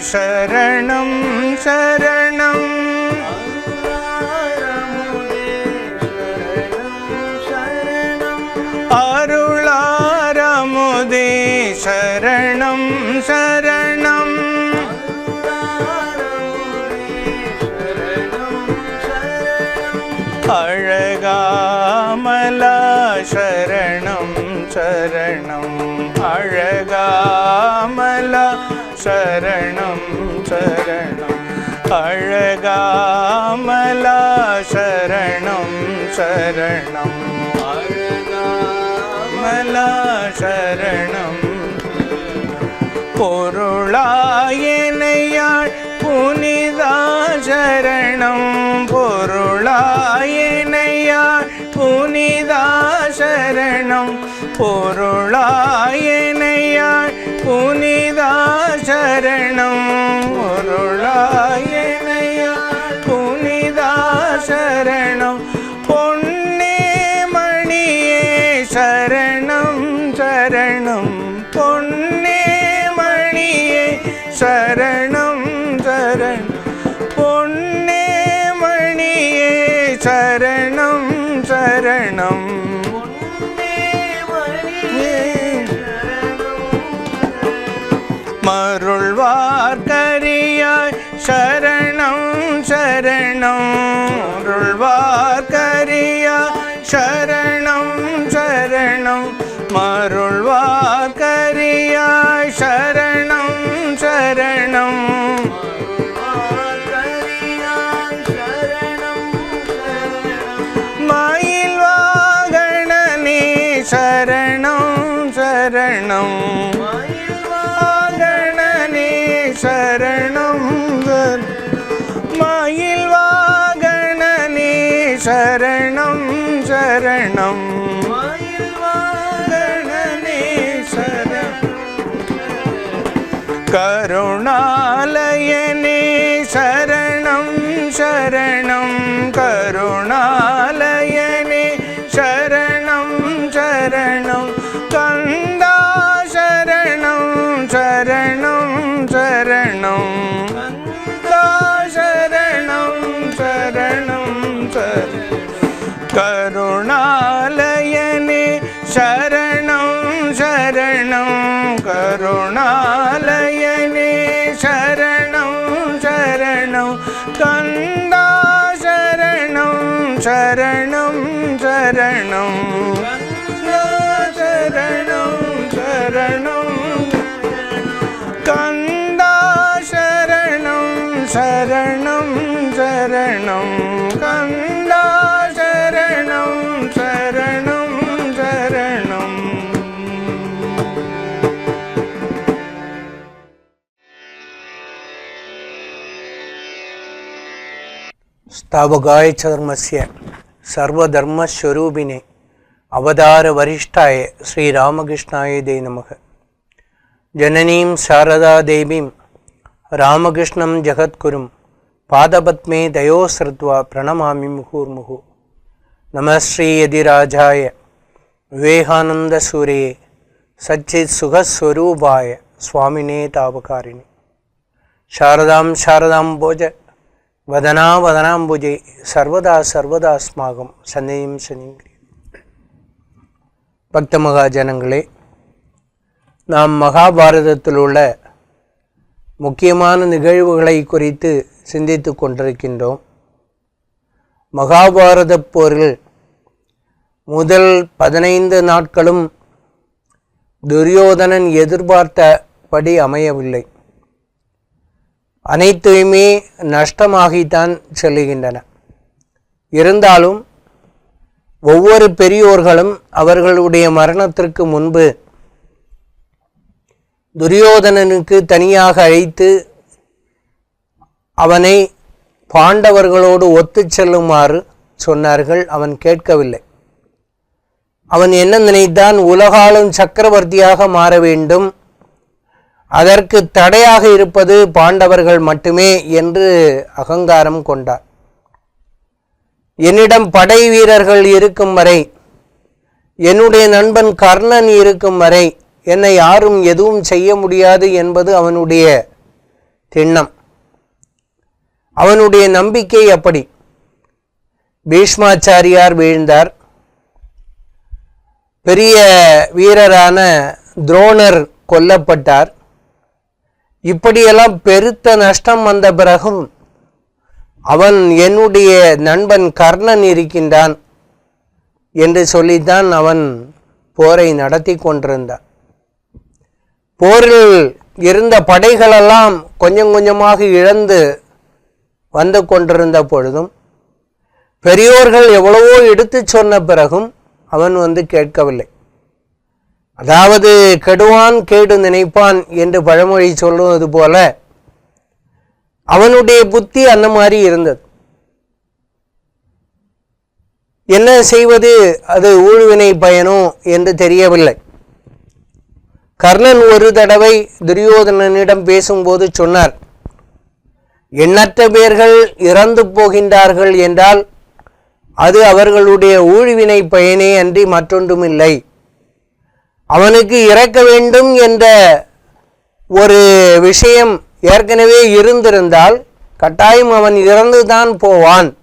சரணம் சரணம் சரணம் சரணம். அழகாமலா சரணம் சரணம். அழகாமலா சரணம். பொருளாயனையாள் புனிதா சரணம். பொருளாயனையாள் புனிதா சரணம். பொருளாயனையாள் புனிதா சரணம். பொருளாயனையாள் புனிதா சரணம். பொன்னே மணியே சரணம் சரணம். பொன்னே மணியே சரணம். சரணம் சரணம். அருள்வார்கரியாய் சரணம். കരുണാല താപകായചർമ്മസ്യ സർവധർമ്മസ്വരൂപിനെ അവതാരവരിഷ്ഠായ ശ്രീരാമകൃഷ്ണായ ദേ നമഃ ജനനീം ശാരദാദേവീം രാമകൃഷ്ണം ജഗദ്ഗുരും പാദപത്മേ ദയോസൃത്വ പ്രണമാമി മുഹുർമുഹു നമശ്രീയതിരാജായ വിവേകാനന്ദസൂരയെ സച്ചിത് സുഖസ്വരൂപായ സ്വാമിനേ താപകാരിണി ശാരദാം ശാരദാം ഭോജ வதனா வதனாம்புஜை சர்வதா சர்வதா சந்தையும் சந்தேகம் சனிங்கிரி பக்த மகாஜனங்களே நாம் மகாபாரதத்தில் உள்ள முக்கியமான நிகழ்வுகளை குறித்து சிந்தித்து கொண்டிருக்கின்றோம். மகாபாரத போரில் முதல் பதினைந்து நாட்களும் துரியோதனன் எதிர்பார்த்தபடி அமையவில்லை. அனைத்துமே நஷ்டமாகித்தான் செல்லுகின்றன. இருந்தாலும் ஒவ்வொரு பெரியோர்களும் அவர்களுடைய மரணத்திற்கு முன்பு துரியோதனனுக்கு தனியாக அழைத்து அவனை பாண்டவர்களோடு ஒத்துச் செல்லுமாறு சொன்னார்கள். அவன் கேட்கவில்லை. அவன் என்ன நினைத்தான்? உலகாலும் சக்கரவர்த்தியாக மாற வேண்டும். அதற்கு தடையாக இருப்பது பாண்டவர்கள் மட்டுமே என்று அகங்காரம் கொண்டார். என்னிடம் படை வீரர்கள் இருக்கும் வரை என்னுடைய நண்பன் கர்ணன் இருக்கும் வரை என்னை யாரும் எதுவும் செய்ய முடியாது என்பது அவனுடைய திண்ணம். அவனுடைய நம்பிக்கை அப்படி. பீஷ்மாச்சாரியார் வீழ்ந்தார். பெரிய வீரரான துரோணர் கொல்லப்பட்டார். இப்படியெல்லாம் பெருத்த நஷ்டம் வந்த பிறகும் அவன் என்னுடைய நண்பன் கர்ணன் இருக்கின்றான் என்று சொல்லித்தான் அவன் போரை நடத்தி கொண்டிருந்தான். போரில் இருந்த படைகளெல்லாம் கொஞ்சம் கொஞ்சமாக இழந்து வந்து கொண்டிருந்த பொழுதும் பெரியோர்கள் எவ்வளவோ எடுத்துச் சொன்ன பிறகும் அவன் வந்து கேட்கவில்லை. அதாவது கெடுவான் கேடு நினைப்பான் என்று பழமொழி சொல்லுவது போல அவனுடைய புத்தி அந்த மாதிரி இருந்தது. என்ன செய்வது? அது ஊழ்வினை பயனோ என்று தெரியவில்லை. கர்ணன் ஒரு தடவை துரியோதனனிடம் பேசும்போது சொன்னார் எண்ணற்ற பேர்கள் இறந்து போகின்றார்கள் என்றால் அது அவர்களுடைய ஊழ்வினை பயனே அன்றி மற்றொன்றுமில்லை. அவனுக்கு இறக்க வேண்டும் என்ற ஒரு விஷயம் ஏற்கனவே இருந்திருந்தால் கட்டாயம் அவன் இறந்துதான் போவான்.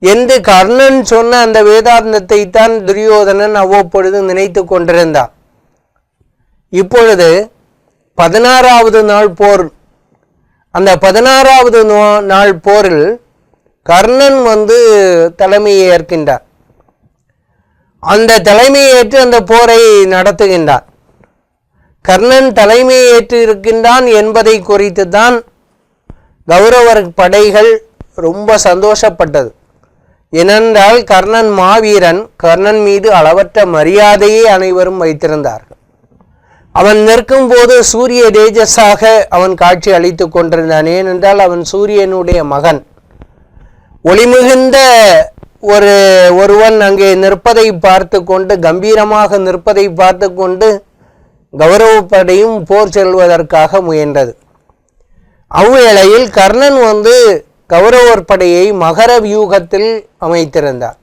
என்று கர்ணன் சொன்ன அந்த வேதாந்தத்தை தான் துரியோதனன் அவ்வப்பொழுது நினைத்து கொண்டிருந்தான். இப்பொழுது பதினாறாவது நாள் போர். அந்த பதினாறாவது நோ- நாள் போரில் கர்ணன் வந்து தலைமையை ஏற்கின்றார் அந்த தலைமையை ஏற்று அந்த போரை நடத்துகின்றார். கர்ணன் தலைமையை ஏற்று இருக்கின்றான் என்பதை குறித்து தான் கௌரவர் படைகள் ரொம்ப சந்தோஷப்பட்டது. ஏனென்றால் கர்ணன் மாவீரன் கர்ணன் மீது அளவற்ற மரியாதையை அனைவரும் வைத்திருந்தார்கள். அவன் நிற்கும் போது சூரிய தேஜஸாக அவன் காட்சி அளித்துக் கொண்டிருந்தான். ஏனென்றால் அவன் சூரியனுடைய மகன். ஒளிமிகுந்த ஒரு ஒருவன் அங்கே நிற்பதை பார்த்து கொண்டு கம்பீரமாக நிற்பதை பார்த்து கொண்டு கௌரவப்படையும் போர் செல்வதற்காக முயன்றது. அவ்வேளையில் கர்ணன் வந்து கௌரவர் படையை மகர வியூகத்தில் அமைத்திருந்தார்.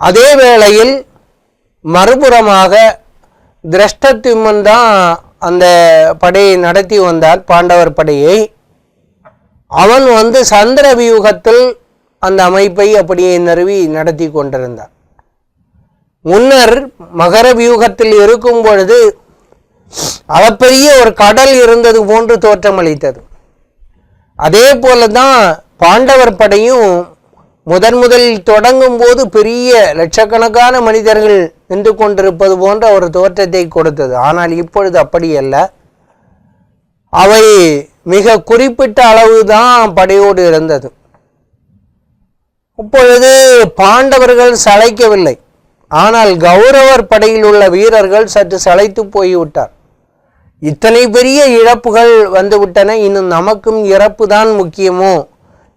அதே வேளையில் மறுபுறமாக திரஷ்டத்திம்மன் தான் அந்த படையை நடத்தி வந்தார் பாண்டவர் படையை. அவன் வந்து சந்திர வியூகத்தில் அந்த அமைப்பை அப்படியே நிறுவி நடத்தி கொண்டிருந்தார். முன்னர் மகர வியூகத்தில் இருக்கும் பொழுது அளப்பெரிய ஒரு கடல் இருந்தது போன்று தோற்றமளித்தது. அதே போல தான் பாண்டவர் படையும் முதன் முதலில் தொடங்கும் போது பெரிய லட்சக்கணக்கான மனிதர்கள் நின்று கொண்டிருப்பது போன்ற ஒரு தோற்றத்தை கொடுத்தது. ஆனால் இப்பொழுது அப்படி அல்ல. அவை மிக குறிப்பிட்ட அளவு தான் படையோடு இருந்தது. இப்பொழுது பாண்டவர்கள் சளைக்கவில்லை. ஆனால் கௌரவர் படையில் உள்ள வீரர்கள் சற்று சளைத்து போய்விட்டார். இத்தனை பெரிய இழப்புகள் வந்துவிட்டன இன்னும் நமக்கும் இறப்பு தான் முக்கியமோ?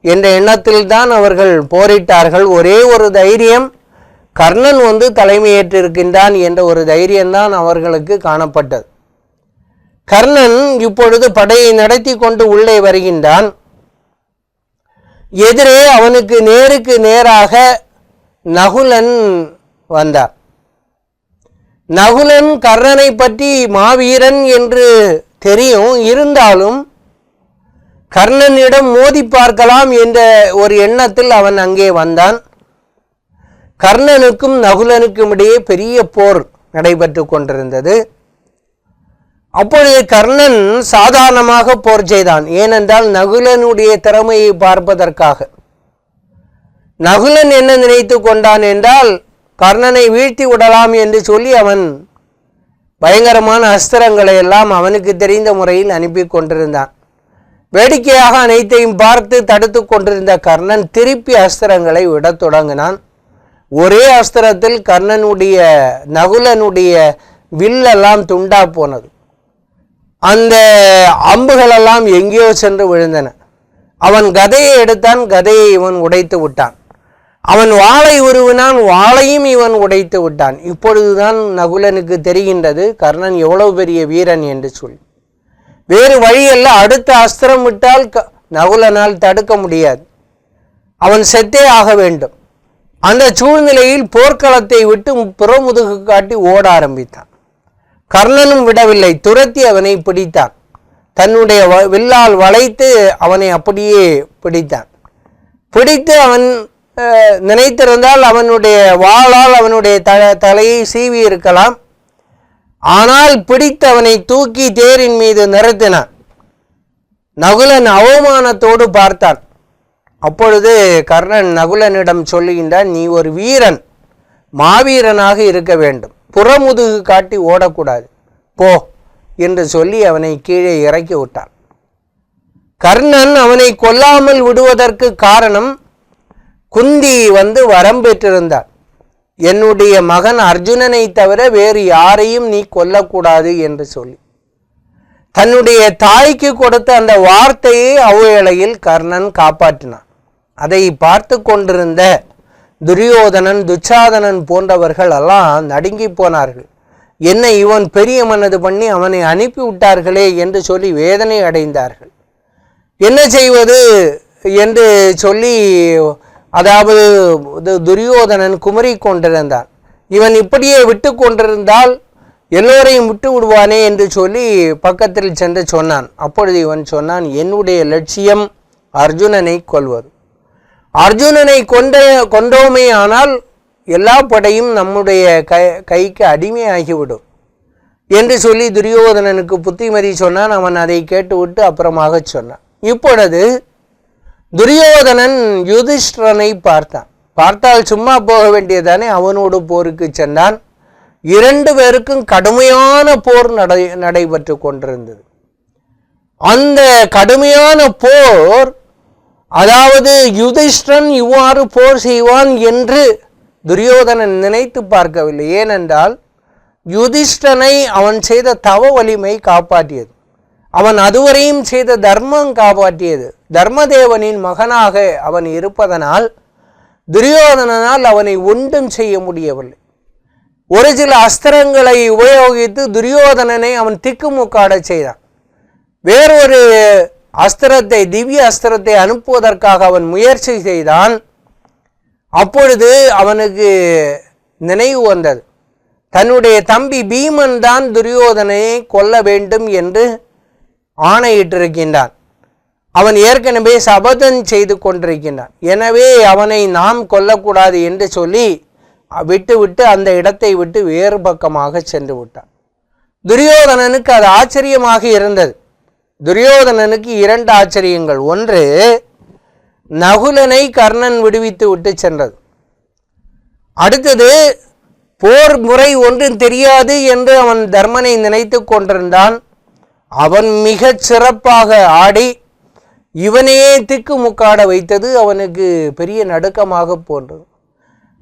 என்ற எண்ணத்தில் தான் அவர்கள் போரிட்டார்கள். ஒரே ஒரு தைரியம் கர்ணன் வந்து தலைமையேற்றிருக்கின்றான் என்ற ஒரு தைரியம்தான் அவர்களுக்கு காணப்பட்டது. கர்ணன் இப்பொழுது படையை நடத்தி கொண்டு உள்ளே வருகின்றான். எதிரே அவனுக்கு நேருக்கு நேராக நகுலன் வந்தார். நகுலன் கர்ணனை பற்றி மாவீரன் என்று தெரியும். இருந்தாலும் கர்ணனிடம் மோதி பார்க்கலாம் என்ற ஒரு எண்ணத்தில் அவன் அங்கே வந்தான். கர்ணனுக்கும் நகுலனுக்கும் இடையே பெரிய போர் நடைபெற்று கொண்டிருந்தது. அப்பொழுது கர்ணன் சாதாரணமாக போர் செய்தான். ஏனென்றால் நகுலனுடைய திறமையை பார்ப்பதற்காக. நகுலன் என்ன நினைத்து கொண்டான் என்றால் கர்ணனை வீழ்த்தி விடலாம் என்று சொல்லி அவன் பயங்கரமான அஸ்திரங்களை எல்லாம் அவனுக்கு தெரிந்த முறையில் அனுப்பி கொண்டிருந்தான். வேடிக்கையாக அனைத்தையும் பார்த்து தடுத்து கொண்டிருந்த கர்ணன் திருப்பி அஸ்திரங்களை விடத் தொடங்கினான். ஒரே அஸ்திரத்தில் கர்ணனுடைய நகுலனுடைய வில்லெல்லாம் துண்டா போனது. அந்த அம்புகளெல்லாம் எங்கேயோ சென்று விழுந்தன. அவன் கதையை எடுத்தான் கதையை இவன் உடைத்து விட்டான். அவன் வாளை உருவினான் வாளையும் இவன் உடைத்து விட்டான். இப்பொழுதுதான் நகுலனுக்கு தெரிகின்றது கர்ணன் எவ்வளவு பெரிய வீரன் என்று சொல்லி. வேறு வழியல்ல அடுத்த அஸ்திரம் விட்டால் க- நகுலனால் தடுக்க முடியாது. அவன் செத்தே ஆக வேண்டும். அந்த சூழ்நிலையில் போர்க்களத்தை விட்டு புறமுதுகு காட்டி ஓட ஆரம்பித்தான். கர்ணனும் விடவில்லை. துரத்தி அவனை பிடித்தான். தன்னுடைய வ- வில்லால் வளைத்து அவனை அப்படியே பிடித்தான். பிடித்து அவன் நினைத்திருந்தால் அவனுடைய வாளால் அவனுடைய த தலையை சீவி இருக்கலாம். ஆனால் பிடித்து அவனை தூக்கி தேரின் மீது நிறுத்தினான். நகுலன் அவமானத்தோடு பார்த்தான். அப்பொழுது கர்ணன் நகுலனிடம் சொல்லுகின்றான் நீ ஒரு வீரன். மாவீரனாக இருக்க வேண்டும். புறமுதுகு காட்டி ஓடக்கூடாது. போ என்று சொல்லி அவனை கீழே இறக்கி விட்டான். கர்ணன் அவனை கொல்லாமல் விடுவதற்கு காரணம் குந்தி வந்து வரம் பெற்றிருந்தார் என்னுடைய மகன் அர்ஜுனனை தவிர வேறு யாரையும் நீ கொல்லக்கூடாது என்று சொல்லி. தன்னுடைய தாய்க்கு கொடுத்த அந்த வார்த்தையை அவ்வேளையில் கர்ணன் காப்பாற்றினான். அதை பார்த்து கொண்டிருந்த துரியோதனன் துச்சாதனன் போன்றவர்கள் எல்லாம் நடுங்கி போனார்கள். என்ன இவன் பெரிய மனது பண்ணி அவனை அனுப்பி விட்டார்களே என்று சொல்லி வேதனை அடைந்தார்கள். என்ன செய்வது என்று சொல்லி அதாவது துரியோதனன் குமரி கொண்டிருந்தான். இவன் இப்படியே விட்டு கொண்டிருந்தால் எல்லோரையும் விட்டு விடுவானே என்று சொல்லி பக்கத்தில் சென்று சொன்னான். அப்பொழுது இவன் சொன்னான் என்னுடைய லட்சியம் அர்ஜுனனை கொல்வது. அர்ஜுனனை கொண்ட கொண்டோமே ஆனால் எல்லா படையும் நம்முடைய கை கைக்கு அடிமையாகிவிடும். என்று சொல்லி துரியோதனனுக்கு புத்திமதி சொன்னான். அவன் அதை கேட்டுவிட்டு அப்புறமாக சொன்னான். இப்பொழுது துரியோதனன் யுதிஷ்டரனை பார்த்தான். பார்த்தால் சும்மா போக வேண்டியதானே அவனோடு போருக்கு சென்றான். இரண்டு பேருக்கும் கடுமையான போர் நடை நடைபெற்று கொண்டிருந்தது. அந்த கடுமையான போர் அதாவது யுதிஷ்டன் இவ்வாறு போர் செய்வான் என்று துரியோதனன் நினைத்து பார்க்கவில்லை. ஏனென்றால் யுதிஷ்டனை அவன் செய்த தவ வலிமை காப்பாற்றியது. அவன் அதுவரையும் செய்த தர்மம் காப்பாற்றியது. தர்மதேவனின் மகனாக அவன் இருப்பதனால் துரியோதனனால் அவனை ஒன்றும் செய்ய முடியவில்லை. ஒரு சில அஸ்திரங்களை உபயோகித்து துரியோதனனை அவன் திக்குமுக்காடச் செய்தான். வேறொரு அஸ்திரத்தை திவ்ய அஸ்திரத்தை அனுப்புவதற்காக அவன் முயற்சி செய்தான். அப்பொழுது அவனுக்கு நினைவு வந்தது. தன்னுடைய தம்பி பீமன் தான் துரியோதனையை கொல்ல வேண்டும் என்று ஆணையிட்டிருக்கின்றான். அவன் ஏற்கனவே சபதம் செய்து கொண்டிருக்கின்றான். எனவே அவனை நாம் கொல்லக்கூடாது என்று சொல்லி விட்டுவிட்டு அந்த இடத்தை விட்டு வேறு பக்கமாக சென்று விட்டான். துரியோதனனுக்கு அது ஆச்சரியமாக இருந்தது. துரியோதனனுக்கு இரண்டு ஆச்சரியங்கள். ஒன்று நகுலனை கர்ணன் விடுவித்து விட்டு சென்றது. அடுத்தது போர் முறை ஒன்றும் தெரியாது என்று அவன் தர்மனை நினைத்து கொண்டிருந்தான். அவன் மிகச் சிறப்பாக ஆடி இவனையே திக்குமுக்காட வைத்தது அவனுக்கு பெரிய நடுக்கமாக போன்றது.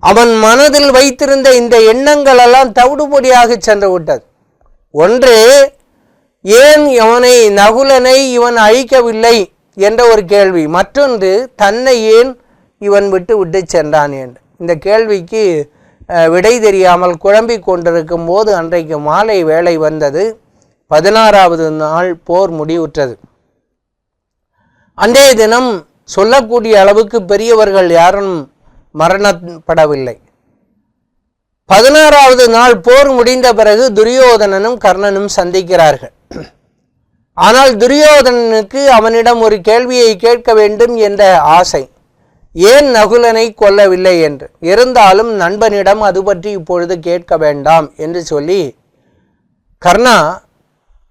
அவன் மனதில் வைத்திருந்த இந்த எண்ணங்களெல்லாம் தவிடுபொடியாக சென்று விட்டது. ஒன்று ஏன் அவனை நகுலனை இவன் அழிக்கவில்லை என்ற ஒரு கேள்வி. மற்றொன்று தன்னை ஏன் இவன் விட்டு விட்டு சென்றான் என்று. இந்த கேள்விக்கு விடை தெரியாமல் குழம்பி கொண்டிருக்கும் போது அன்றைக்கு மாலை வேலை வந்தது. பதினாறாவது நாள் போர் முடிவுற்றது. அன்றைய தினம் சொல்லக்கூடிய அளவுக்கு பெரியவர்கள் யாரும் மரணப்படவில்லை. பதினாறாவது நாள் போர் முடிந்த பிறகு துரியோதனனும் கர்ணனும் சந்திக்கிறார்கள். ஆனால் துரியோதனனுக்கு அவனிடம் ஒரு கேள்வியை கேட்க வேண்டும் என்ற ஆசை. ஏன் நகுலனை கொல்லவில்லை என்று? இருந்தாலும் நண்பனிடம் அது பற்றி இப்பொழுது கேட்க வேண்டாம் என்று சொல்லி கர்ணா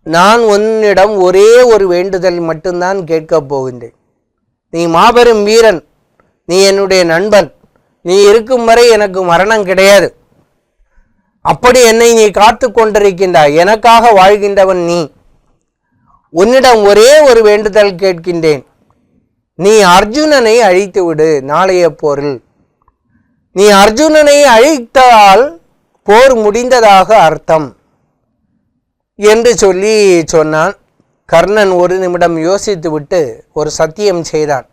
நான் உன்னிடம் ஒரே ஒரு வேண்டுதல் மட்டும்தான் கேட்கப் போகின்றேன். நீ மாபெரும் வீரன் நீ என்னுடைய நண்பன் நீ இருக்கும் வரை எனக்கு மரணம் கிடையாது. அப்படி என்னை நீ காத்து கொண்டிருக்கின்றாய். எனக்காக வாழ்கின்றவன் நீ. உன்னிடம் ஒரே ஒரு வேண்டுதல் கேட்கின்றேன். நீ அர்ஜுனனை அழித்து விடு நாளைய போரில். நீ அர்ஜுனனை அழித்தால் போர் முடிந்ததாக அர்த்தம். என்று சொல்லி சொன்னான். கர்ணன் ஒரு நிமிடம் யோசித்துவிட்டு ஒரு சத்தியம் செய்தான்.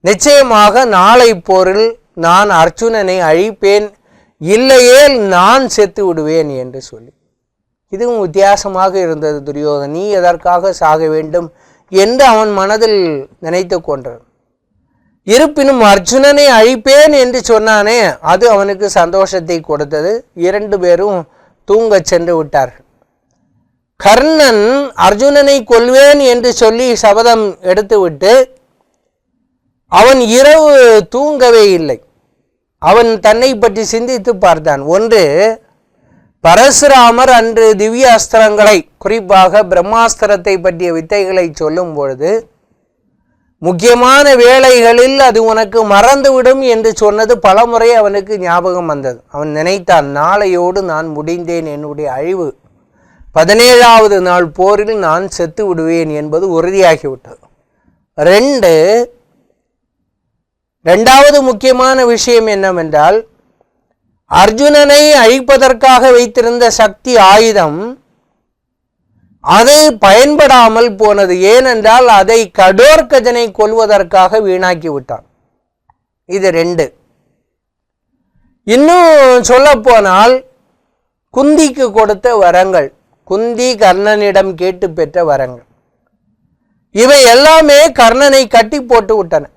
நிச்சயமாக நாளை போரில் நான் அர்ஜுனனை அழிப்பேன் இல்லையேல் நான் செத்து விடுவேன் என்று சொல்லி. இதுவும் வித்தியாசமாக இருந்தது துரியோதன் நீ எதற்காக சாக வேண்டும் என்று அவன் மனதில் நினைத்து கொண்டான். இருப்பினும் அர்ஜுனனை அழிப்பேன் என்று சொன்னானே அது அவனுக்கு சந்தோஷத்தை கொடுத்தது. இரண்டு பேரும் தூங்கச் சென்று விட்டார்கள். கர்ணன் அர்ஜுனனை கொல்வேன் என்று சொல்லி சபதம் எடுத்துவிட்டு அவன் இரவு தூங்கவே இல்லை. அவன் தன்னை பற்றி சிந்தித்து பார்த்தான். ஒன்று பரசுராமர் அன்று திவ்ய அஸ்திரங்களை குறிப்பாக பிரம்மாஸ்திரத்தை பற்றிய வித்தைகளை சொல்லும் பொழுது முக்கியமான வேளைகளில் அது உனக்கு மறந்துவிடும் என்று சொன்னது பலமுறை அவனுக்கு ஞாபகம் வந்தது. அவன் நினைத்தான் நாளையோடு நான் முடிந்தேன் என்னுடைய அழிவு. பதினேழாவது நாள் போரில் நான் செத்து விடுவேன் என்பது உறுதியாகிவிட்டது. ரெண்டு ரெண்டாவது முக்கியமான விஷயம் என்னவென்றால் அர்ஜுனனை அழிப்பதற்காக வைத்திருந்த சக்தி ஆயுதம் அது பயன்படாமல் போனது. ஏனென்றால் அதை கடோர்கஜனை கொல்வதற்காக வீணாக்கி விட்டான் இது ரெண்டு. இன்னும் சொல்லப்போனால் குந்திக்கு கொடுத்த வரங்கள் குந்தி கர்ணனிடம் கேட்டு பெற்ற வரங்கள். இவை எல்லாமே கர்ணனை கட்டி போட்டு விட்டன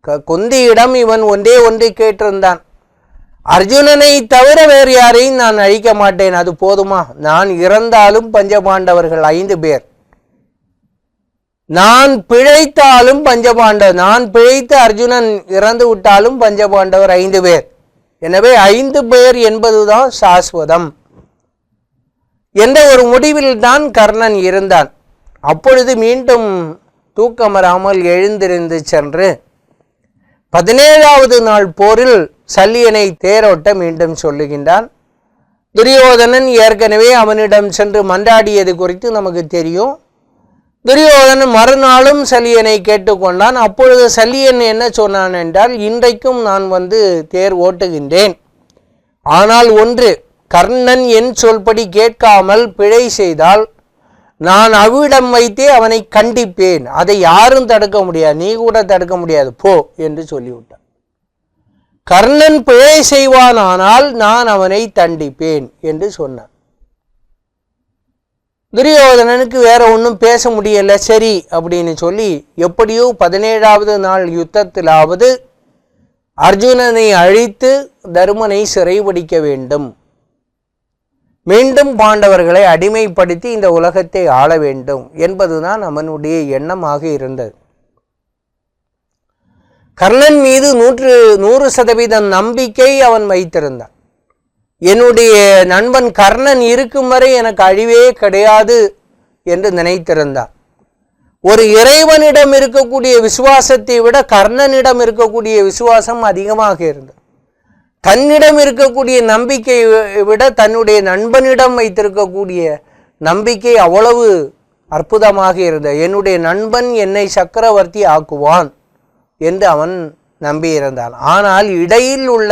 க- குந்தியிடம் இவன் ஒன்றே ஒன்று கேட்டிருந்தான். அர்ஜுனனை தவிர வேறு யாரையும் நான் அழிக்க மாட்டேன். அது போதுமா? நான் இறந்தாலும் பஞ்சபாண்டவர்கள் ஐந்து பேர். நான் பிழைத்தாலும் பஞ்சபாண்டவர் நான் பிழைத்து அர்ஜுனன் இறந்து விட்டாலும் பஞ்சபாண்டவர் ஐந்து பேர். எனவே ஐந்து பேர் என்பதுதான் சாஸ்வதம். என்ற ஒரு முடிவில் தான் கர்ணன் இருந்தான். அப்பொழுது மீண்டும் தூக்கமராமல் எழுந்திருந்து சென்று பதினேழாவது நாள் போரில் சல்லியனை தேரோட்ட மீண்டும் சொல்லுகின்றான். துரியோதனன் ஏற்கனவே அவனிடம் சென்று மன்றாடியது குறித்து நமக்கு தெரியும். துரியோதனன் மறுநாளும் சல்லியனை கேட்டுக்கொண்டான். அப்பொழுது சல்லியன் என்ன சொன்னான் என்றால் இன்றைக்கும் நான் வந்து தேர் ஓட்டுகின்றேன். ஆனால் ஒன்று கர்ணன் என் சொல்படி கேட்காமல் பிழை செய்தால் நான் அவ்விடம் வைத்தே அவனை கண்டிப்பேன். அதை யாரும் தடுக்க முடியாது. நீ கூட தடுக்க முடியாது. போ என்று சொல்லிவிட்டான். கர்ணன் பிழை செய்வானானால் நான் அவனை தண்டிப்பேன் என்று சொன்னான். துரியோதனனுக்கு வேற ஒன்றும் பேச முடியல. சரி அப்படின்னு சொல்லி எப்படியோ பதினேழாவது நாள் யுத்தத்திலாவது அர்ஜுனனை அழித்து தருமனை சிறைபிடிக்க வேண்டும். மீண்டும் பாண்டவர்களை அடிமைப்படுத்தி இந்த உலகத்தை ஆள வேண்டும் என்பதுதான் அவனுடைய எண்ணமாக இருந்தது. கர்ணன் மீது நூற்று நூறு சதவீதம் நம்பிக்கை அவன் வைத்திருந்தான். என்னுடைய நண்பன் கர்ணன் இருக்கும் வரை எனக்கு அழிவே கிடையாது என்று நினைத்திருந்தான். ஒரு இறைவனிடம் இருக்கக்கூடிய விசுவாசத்தை விட கர்ணனிடம் இருக்கக்கூடிய விசுவாசம் அதிகமாக இருந்தது. தன்னிடம் இருக்கக்கூடிய நம்பிக்கை விட தன்னுடைய நண்பனிடம் வைத்திருக்கக்கூடிய நம்பிக்கை அவ்வளவு அற்புதமாக இருந்தது. என்னுடைய நண்பன் என்னை சக்கரவர்த்தி ஆக்குவான் என்று அவன் நம்பியிருந்தான். ஆனால் இடையில் உள்ள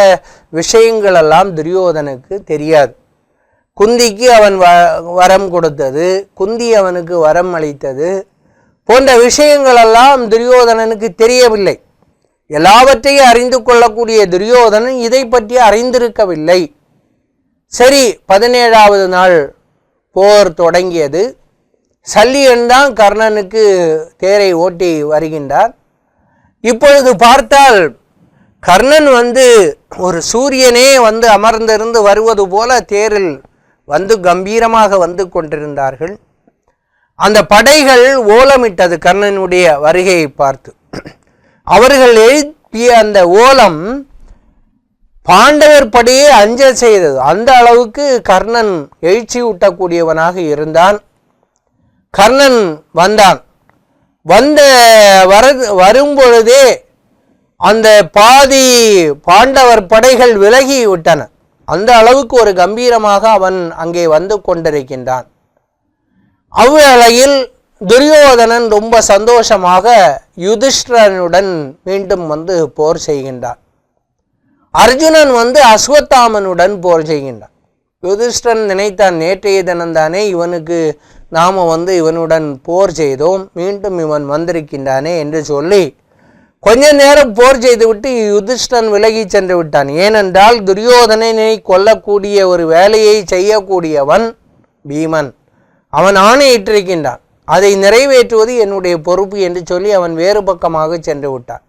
விஷயங்களெல்லாம் துரியோதனுக்கு தெரியாது. குந்திக்கு அவன் வ வரம் கொடுத்தது குந்தி அவனுக்கு வரம் அளித்தது போன்ற விஷயங்களெல்லாம் துரியோதனனுக்கு தெரியவில்லை. எல்லாவற்றையும் அறிந்து கொள்ளக்கூடிய துரியோதனன் இதை பற்றி அறிந்திருக்கவில்லை. சரி பதினேழாவது நாள் போர் தொடங்கியது. சல்லியன் தான் கர்ணனுக்கு தேரை ஓட்டி வருகின்றார். இப்பொழுது பார்த்தால் கர்ணன் வந்து ஒரு சூரியனே வந்து அமர்ந்திருந்து வருவது போல தேரில் வந்து கம்பீரமாக வந்து கொண்டிருந்தார்கள். அந்த படைகள் ஓலமிட்டது கர்ணனுடைய வருகையை பார்த்து. அவர்கள் எழுப்பிய அந்த ஓலம் பாண்டவர் படியே அஞ்ச செய்தது. அந்த அளவுக்கு கர்ணன் எழுச்சி ஊட்டக்கூடியவனாக இருந்தான். கர்ணன் வந்தான். வந்த வர வரும்பொழுதே அந்த பாதி பாண்டவர் படைகள் விலகி விட்டன. அந்த அளவுக்கு ஒரு கம்பீரமாக அவன் அங்கே வந்து கொண்டிருக்கின்றான். அவ்வளையில் துரியோதனன் ரொம்ப சந்தோஷமாக யுதிஷ்டரனுடன் மீண்டும் வந்து போர் செய்கின்றான். அர்ஜுனன் வந்து அஸ்வத்தாமனுடன் போர் செய்கின்றான். யுதிஷ்டன் நினைத்தான் நேற்றைய தினம்தானே இவனுக்கு நாம் வந்து இவனுடன் போர் செய்தோம் மீண்டும் இவன் வந்திருக்கின்றானே என்று சொல்லி கொஞ்ச நேரம் போர் செய்துவிட்டு யுதிஷ்டன் விலகி சென்று விட்டான். ஏனென்றால் துரியோதனனை கொல்லக்கூடிய ஒரு வேலையை செய்யக்கூடியவன் பீமன். அவன் ஆணையிட்டிருக்கின்றான். அதை நிறைவேற்றுவது என்னுடைய பொறுப்பு என்று சொல்லி அவன் வேறு பக்கமாக சென்று விட்டான்.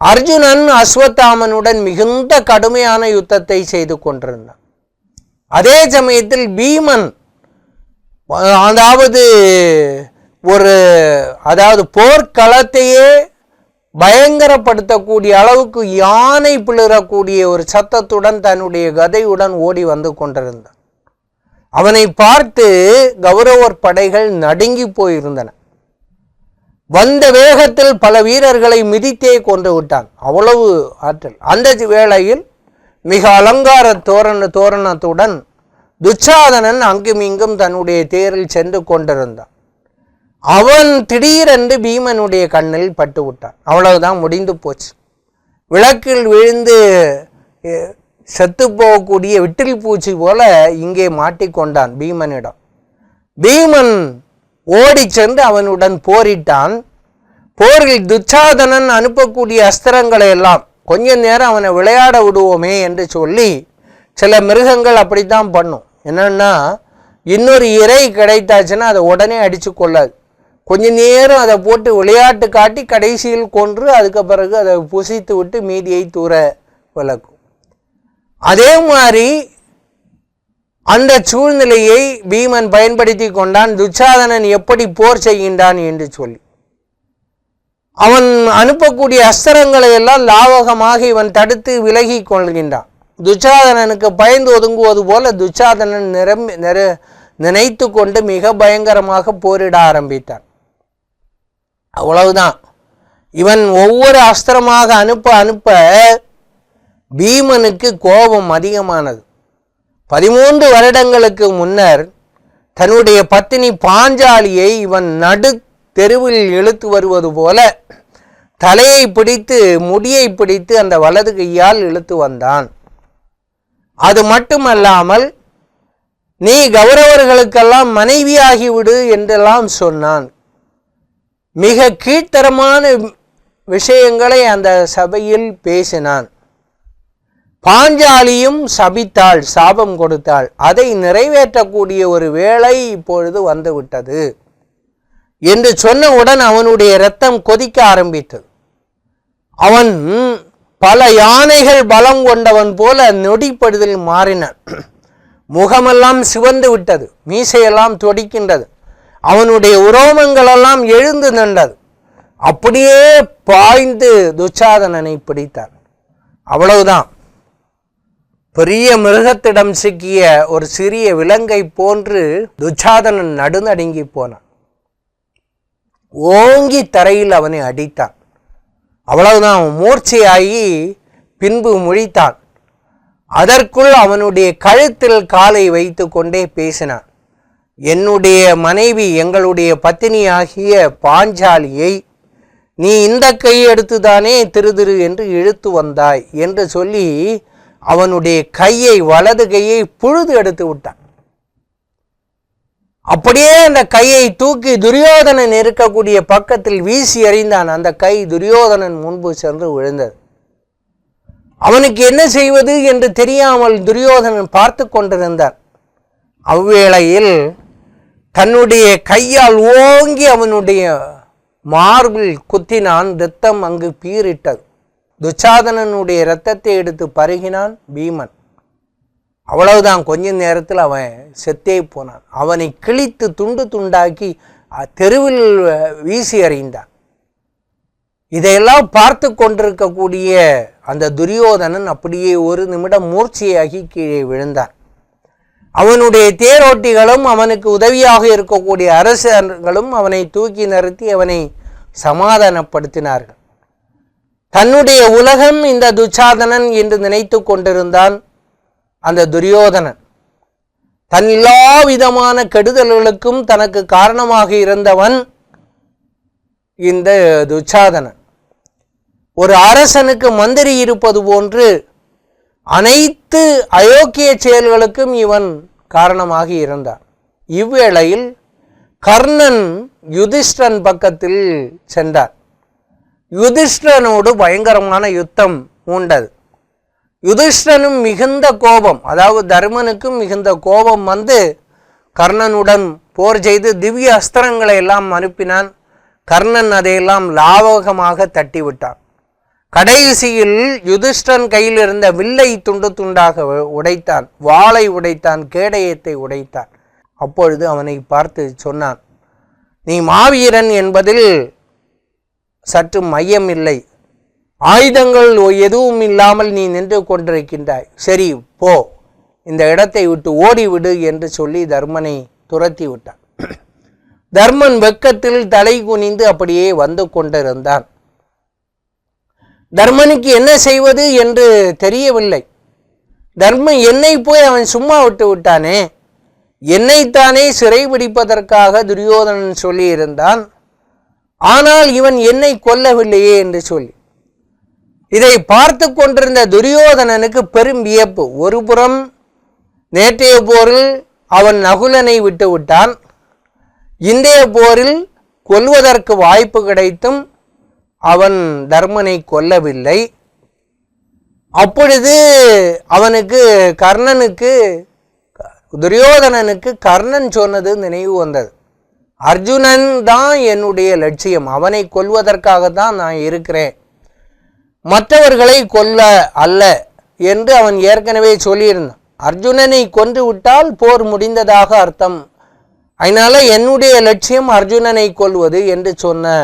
அர்ஜுனன் அஸ்வத்தாமனுடன் மிகுந்த கடுமையான யுத்தத்தை செய்து கொண்டிருந்தான். அதே சமயத்தில் பீமன் அதாவது ஒரு அதாவது போர்க்களத்தையே பயங்கரப்படுத்தக்கூடிய அளவுக்கு யானை பிளிரக்கூடிய ஒரு சத்தத்துடன் தன்னுடைய கதையுடன் ஓடி வந்து கொண்டிருந்தான். அவனை பார்த்து கௌரவர் படைகள் நடுங்கி போயிருந்தன. வந்த வேகத்தில் பல வீரர்களை மிதித்தே கொண்டு விட்டான். அவ்வளவு ஆற்றல். அந்த வேளையில் மிக அலங்கார தோரண தோரணத்துடன் துச்சாதனன் அங்கும் இங்கும் தன்னுடைய தேரில் சென்று கொண்டிருந்தான். அவன் திடீரென்று பீமனுடைய கண்ணில் பட்டு விட்டான் அவ்வளவுதான் முடிந்து போச்சு. விளக்கில் விழுந்து செத்து போகக்கூடிய விட்டில் பூச்சி போல இங்கே மாட்டிக்கொண்டான் பீமனிடம். பீமன் ஓடிச் சென்று அவனுடன் போரிட்டான். போரில் துச்சாதனன் அனுப்பக்கூடிய அஸ்திரங்களை எல்லாம் கொஞ்ச நேரம் அவனை விளையாட விடுவோமே என்று சொல்லி சில மிருகங்கள் அப்படித்தான் பண்ணும். என்னன்னா இன்னொரு இறை கிடைத்தாச்சுன்னா அதை உடனே அடித்து கொள்ளாது. கொஞ்ச நேரம் அதை போட்டு விளையாட்டு காட்டி கடைசியில் கொன்று அதுக்கு பிறகு அதை புசித்து விட்டு மீதியை தூர விளக்கும். அதே மாதிரி அந்த சூழ்நிலையை பீமன் பயன்படுத்தி கொண்டான் துச்சாதனன் எப்படி போர் செய்கின்றான் என்று சொல்லி. அவன் அனுப்பக்கூடிய அஸ்திரங்களை எல்லாம் லாவகமாக இவன் தடுத்து விலகி கொள்கின்றான். துச்சாதனனுக்கு பயந்து ஒதுங்குவது போல துச்சாதனன் நிரம்பி நிற நினைத்து கொண்டு மிக பயங்கரமாக போரிட ஆரம்பித்தான். அவ்வளவுதான். இவன் ஒவ்வொரு அஸ்திரமாக அனுப்ப அனுப்ப பீமனுக்கு கோபம் அதிகமானது. பதிமூன்று வருடங்களுக்கு முன்னர் தன்னுடைய பத்தினி பாஞ்சாலியை இவன் நடு தெருவில் இழுத்து வருவது போல தலையை பிடித்து முடியை பிடித்து அந்த வலது கையால் இழுத்து வந்தான். அது மட்டுமல்லாமல் நீ கௌரவர்களுக்கெல்லாம் மனைவியாகிவிடு என்றெல்லாம் சொன்னான். மிக கீழ்த்தரமான விஷயங்களை அந்த சபையில் பேசினான். பாஞ்சாலியும் சபித்தாள் சாபம் கொடுத்தாள். அதை நிறைவேற்றக்கூடிய ஒரு வேளை இப்பொழுது வந்துவிட்டது. என்று சொன்னவுடன் அவனுடைய இரத்தம் கொதிக்க ஆரம்பித்தது. அவன் பல யானைகள் பலம் கொண்டவன் போல நொடிப்படுதல் மாறினான். முகமெல்லாம் சிவந்து விட்டது. மீசையெல்லாம் தொடிக்கின்றது. அவனுடைய உரோமங்களெல்லாம் எழுந்து நின்றது. அப்படியே பாய்ந்து துச்சாதனனை பிடித்தார் அவ்வளவுதான். பெரிய மிருகத்திடம் சிக்கிய ஒரு சிறிய விலங்கை போன்று துச்சாதனன் நடுநடுங்கி போனான். ஓங்கி தரையில் அவனை அடித்தான். அவ்வளவுதான் அவன் மூர்ச்சையாகி பின்பு முழித்தான். அதற்குள் அவனுடைய கழுத்தில் காலை வைத்து கொண்டே பேசினான். என்னுடைய மனைவி எங்களுடைய பத்தினியாகிய பாஞ்சாலியை நீ இந்த கை எடுத்துதானே திரு திரு என்று இழுத்து வந்தாய் என்று சொல்லி அவனுடைய கையை வலது கையை புழுது எடுத்து விட்டான். அப்படியே அந்த கையை தூக்கி துரியோதனன் இருக்கக்கூடிய பக்கத்தில் வீசி எறிந்தான். அந்த கை துரியோதனன் முன்பு சென்று விழுந்தது. அவனுக்கு என்ன செய்வது என்று தெரியாமல் துரியோதனன் பார்த்து கொண்டிருந்தார் அவ்வேளையில் தன்னுடைய கையால் ஓங்கி அவனுடைய மார்பில் குத்தினான் இரத்தம் அங்கு பீரிட்டது துச்சாதனனுடைய இரத்தத்தை எடுத்து பருகினான் பீமன். அவ்வளவுதான் கொஞ்ச நேரத்தில் அவன் செத்தே போனான். அவனை கிழித்து துண்டு துண்டாக்கி அ, தெருவில் வீசி அறிந்தான் இதையெல்லாம் பார்த்து கொண்டிருக்கக்கூடிய அந்த துரியோதனன் அப்படியே ஒரு நிமிடம் மூர்ச்சையாகி கீழே விழுந்தான். அவனுடைய தேரோட்டிகளும் அவனுக்கு உதவியாக இருக்கக்கூடிய அரசர்களும் அவனை தூக்கி நிறுத்தி அவனை சமாதானப்படுத்தினார்கள். தன்னுடைய உலகம் இந்த துச்சாதனன் என்று நினைத்து கொண்டிருந்தான் அந்த துரியோதனன். தன் எல்லா விதமான கெடுதல்களுக்கும் தனக்கு காரணமாக இருந்தவன் இந்த துச்சாதனன். ஒரு அரசனுக்கு மந்திரி இருப்பது போன்று அனைத்து அயோக்கிய செயல்களுக்கும் இவன் காரணமாக இருந்தான். இவ்வேளையில் கர்ணன் யுதிஷ்டன் பக்கத்தில் சென்றார் யுதிஷ்டனோடு பயங்கரமான யுத்தம் உண்டது. யுதிஷ்டனும் மிகுந்த கோபம் அதாவது தர்மனுக்கும் மிகுந்த கோபம் வந்து கர்ணனுடன் போர் செய்து திவ்ய அஸ்திரங்களை எல்லாம் அனுப்பினான். கர்ணன் அதையெல்லாம் லாவகமாக தட்டிவிட்டான். கடைசியில் யுதிஷ்டன் கையில் இருந்த வில்லை துண்டு துண்டாக உடைத்தான் வாளை உடைத்தான் கேடயத்தை உடைத்தான். அப்பொழுது அவனை பார்த்து சொன்னான் நீ மாவீரன் என்பதில் சற்று மையம் இல்லை ஆயுதங்கள் எதுவும் இல்லாமல் நீ நின்று கொண்டிருக்கின்றாய். சரி போ. இந்த இடத்தை விட்டு ஓடிவிடு என்று சொல்லி தர்மனை துரத்தி விட்டான். தர்மன் வெக்கத்தில் தலை குனிந்து அப்படியே வந்து கொண்டிருந்தான். தர்மனுக்கு என்ன செய்வது என்று தெரியவில்லை. தர்மன் என்னை போய் அவன் சும்மா விட்டு விட்டானே? என்னைத்தானே சிறைபிடிப்பதற்காக துரியோதனன் சொல்லியிருந்தான். ஆனால் இவன் என்னை கொல்லவில்லையே என்று சொல்லி. இதை பார்த்து கொண்டிருந்த துரியோதனனுக்கு பெரும் வியப்பு. ஒருபுறம் நேற்றைய போரில் அவன் நகுலனை விட்டுவிட்டான் இந்திய இன்றைய போரில் கொல்வதற்கு வாய்ப்பு கிடைத்தும் அவன் தர்மனை கொல்லவில்லை. அப்பொழுது அவனுக்கு கர்ணனுக்கு துரியோதனனுக்கு கர்ணன் சொன்னது நினைவு வந்தது. அர்ஜுனன் தான் என்னுடைய லட்சியம். அவனை கொல்வதற்காக தான் நான் இருக்கிறேன். மற்றவர்களை கொல்ல அல்ல என்று அவன் ஏற்கனவே சொல்லியிருந்தான். அர்ஜுனனை கொன்று விட்டால் போர் முடிந்ததாக அர்த்தம். அதனால் என்னுடைய லட்சியம் அர்ஜுனனை கொல்வது என்று சொன்ன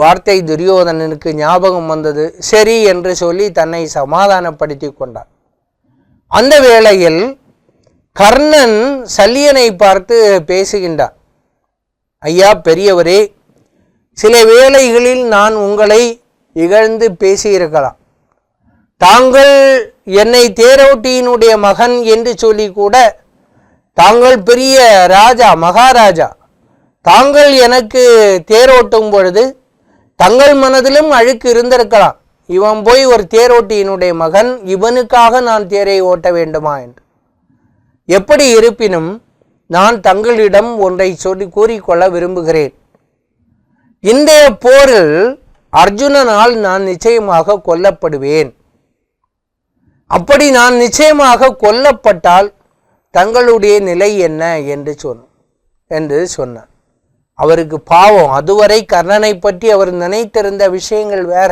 வார்த்தை துரியோதனனுக்கு ஞாபகம் வந்தது. சரி என்று சொல்லி தன்னை சமாதானப்படுத்தி கொண்டான். அந்த வேளையில் கர்ணன் சல்லியனை பார்த்து பேசுகின்றான். ஐயா பெரியவரே சில வேளைகளில் நான் உங்களை இகழ்ந்து பேசியிருக்கலாம். தாங்கள் என்னை தேரோட்டியினுடைய மகன் என்று சொல்லி கூட தாங்கள் பெரிய ராஜா மகாராஜா தாங்கள் எனக்கு தேரோட்டும் பொழுது தங்கள் மனதிலும் அழுக்கு இருந்திருக்கலாம். இவன் போய் ஒரு தேரோட்டியினுடைய மகன் இவனுக்காக நான் தேரை ஓட்ட வேண்டுமா என்று. எப்படி இருப்பினும் நான் தங்களிடம் ஒன்றை சொல்லி கூறிக்கொள்ள விரும்புகிறேன். இன்றைய போரில் அர்ஜுனனால் நான் நிச்சயமாக கொல்லப்படுவேன். அப்படி நான் நிச்சயமாக கொல்லப்பட்டால் தங்களுடைய நிலை என்ன என்று சொன்ன என்று சொன்னான். அவருக்கு பாவம் அதுவரை கர்ணனை பற்றி அவர் நினைத்திருந்த விஷயங்கள் வேற.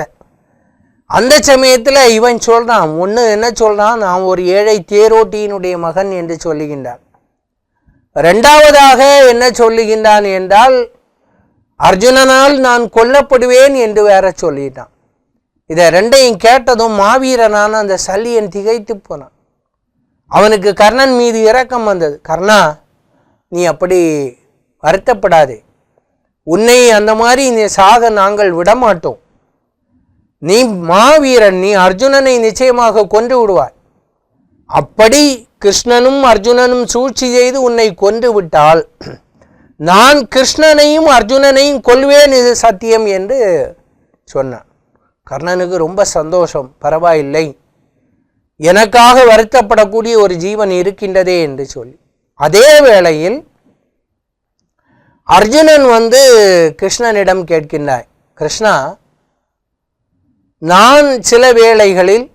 அந்த சமயத்தில் இவன் சொல்கிறான் ஒன்று என்ன சொல்கிறான் நான் ஒரு ஏழை தேரோட்டியினுடைய மகன் என்று சொல்லுகின்றான். ரெண்டாவதாக என்ன சொல்லுகின்றான் என்றால் அர்ஜுனனால் நான் கொல்லப்படுவேன் என்று வேற சொல்லிட்டான். இதை ரெண்டையும் கேட்டதும் மாவீரனான அந்த சல்லியன் திகைத்து போனான். அவனுக்கு கர்ணன் மீது இரக்கம் வந்தது. கர்ணா நீ அப்படி வருத்தப்படாதே. உன்னை அந்த மாதிரி நீ சாக நாங்கள் விடமாட்டோம். நீ மாவீரன் நீ அர்ஜுனனை நிச்சயமாக கொன்று விடுவாய். அப்படி கிருஷ்ணனும் அர்ஜுனனும் சூழ்ச்சி செய்து உன்னை கொன்று விட்டால் நான் கிருஷ்ணனையும் அர்ஜுனனையும் கொள்வேன் இது சத்தியம் என்று சொன்னான். கர்ணனுக்கு ரொம்ப சந்தோஷம் பரவாயில்லை எனக்காக வருத்தப்படக்கூடிய ஒரு ஜீவன் இருக்கின்றதே என்று சொல்லி. அதே வேளையில் அர்ஜுனன் வந்து கிருஷ்ணனிடம் கேட்கின்றாய் கிருஷ்ணா நான் சில வேளைகளில்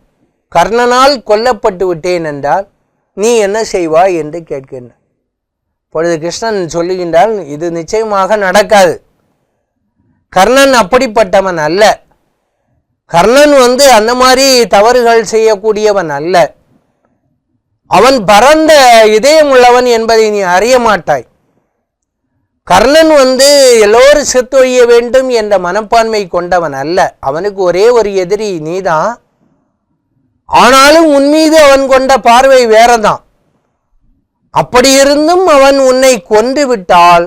கர்ணனால் கொல்லப்பட்டு விட்டேன் என்றால் நீ என்ன செய்வாய் என்று கேட்கின்றான். பொழுது கிருஷ்ணன் சொல்லுகின்றால் இது நிச்சயமாக நடக்காது. கர்ணன் அப்படிப்பட்டவன் அல்ல. கர்ணன் வந்து அந்த மாதிரி தவறுகள் செய்யக்கூடியவன் அல்ல. அவன் பரந்த இதயம் உள்ளவன் என்பதை நீ அறிய மாட்டாய். கர்ணன் வந்து எல்லோரும் செத்தொழிய வேண்டும் என்ற மனப்பான்மை கொண்டவன் அல்ல. அவனுக்கு ஒரே ஒரு எதிரி நீதான். ஆனாலும் உன் மீது அவன் கொண்ட பார்வை வேறதான் அப்படி இருந்தும் அவன் உன்னை கொன்று விட்டால்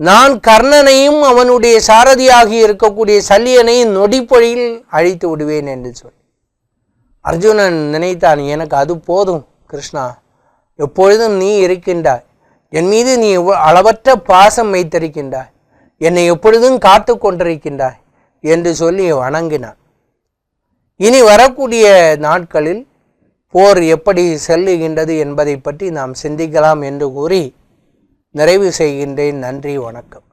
நான் கர்ணனையும் அவனுடைய சாரதியாகி இருக்கக்கூடிய சல்லியனையும் நொடிப்பொழியில் அழித்து விடுவேன் என்று சொல்லி. அர்ஜுனன் நினைத்தான் எனக்கு அது போதும் கிருஷ்ணா எப்பொழுதும் நீ இருக்கின்றாய். என் மீது நீ அளவற்ற பாசம் வைத்திருக்கின்றாய். என்னை எப்பொழுதும் காத்து கொண்டிருக்கின்றாய் என்று சொல்லி வணங்கினான். இனி வரக்கூடிய நாட்களில் போர் எப்படி செல்லுகின்றது என்பதை பற்றி நாம் சிந்திக்கலாம் என்று கூறி நிறைவு செய்கின்றேன். நன்றி வணக்கம்.